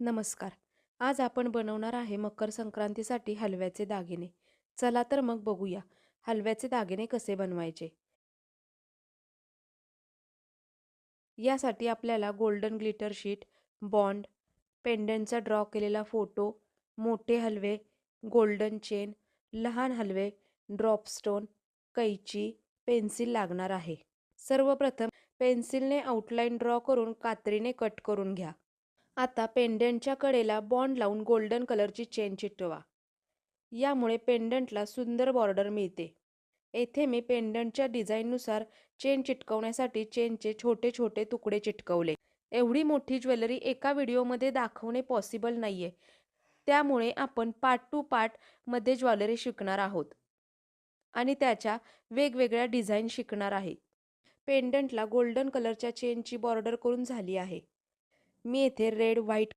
नमस्कार. आज आपण बनवणार आहे मकर संक्रांतीसाठी हलव्याचे दागिने. चला तर मग बघूया हलव्याचे दागिने कसे बनवायचे. यासाठी आपल्याला गोल्डन ग्लिटर शीट बॉन्ड पेंडंटचा ड्रॉ केलेला फोटो मोठे हलवे गोल्डन चेन लहान हलवे ड्रॉपस्टोन कैची पेन्सिल लागणार आहे. सर्वप्रथम पेन्सिलने आउटलाईन ड्रॉ करून कात्रीने कट करून घ्या. आता पेंडंटच्या कडेला बॉन्ड लावून गोल्डन कलरची चेन चिटवा. यामुळे पेंडंटला सुंदर बॉर्डर मिळते. येथे मी पेंडंटच्या डिझाईननुसार चेन चिटकवण्यासाठी चेनचे छोटे छोटे तुकडे चिटकवले. एवढी मोठी ज्वेलरी एका व्हिडिओमध्ये दाखवणे पॉसिबल नाही आहे त्यामुळे आपण पार्ट टू पार्टमध्ये ज्वेलरी शिकणार आहोत. आणि त्याच्या वेगवेगळ्या डिझाईन शिकणार आहे. पेंडंटला गोल्डन कलरच्या चेनची बॉर्डर करून झाली आहे. मी येथे रेड व्हाईट